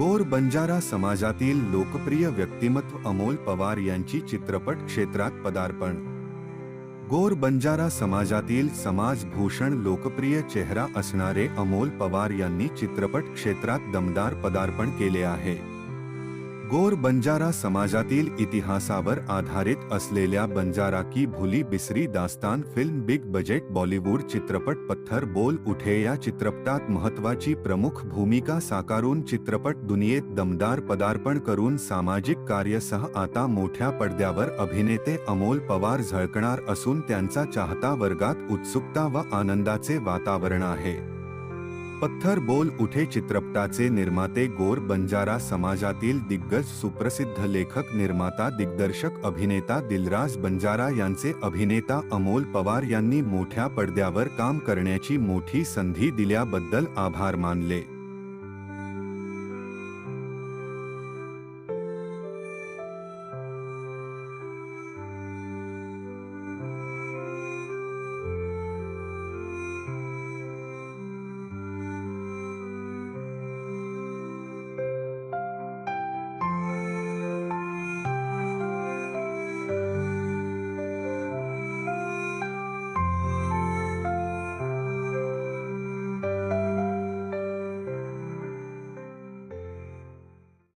गोर बंजारा समाजातील लोकप्रिय व्यक्तिमत्व अमोल पवार यांची चित्रपट क्षेत्रात पदार्पण. गोर बंजारा समाजातील समाजभूषण लोकप्रिय चेहरा असणारे अमोल पवार यांनी चित्रपट क्षेत्रात दमदार पदार्पण केले आहे. गोर बंजारा समाजातील इतिहासावर आधारित असलेल्या बंजारा की भुली बिसरी दास्तान फिल्म बिग बजेट बॉलिवूड चित्रपट पत्थर बोल उठे या चित्रपटात महत्वाची प्रमुख भूमिका साकारून चित्रपट दुनियेत दमदार पदार्पण करून सामाजिक कार्यसह आता मोठ्या पडद्यावर अभिनेते अमोल पवार झळकणार असून त्यांचा चाहता वर्गात उत्सुकता व आनंदाचे वातावरण आहे. पत्थर बोल उठे चित्रपटाचे निर्माते गोर बंजारा समाजातील दिग्गज सुप्रसिद्ध लेखक निर्माता दिग्दर्शक अभिनेता दिलराज बंजारा यांचे अभिनेता अमोल पवार यांनी मोठ्या पडद्यावर काम करण्याची मोठी संधी दिल्याबद्दल आभार मानले.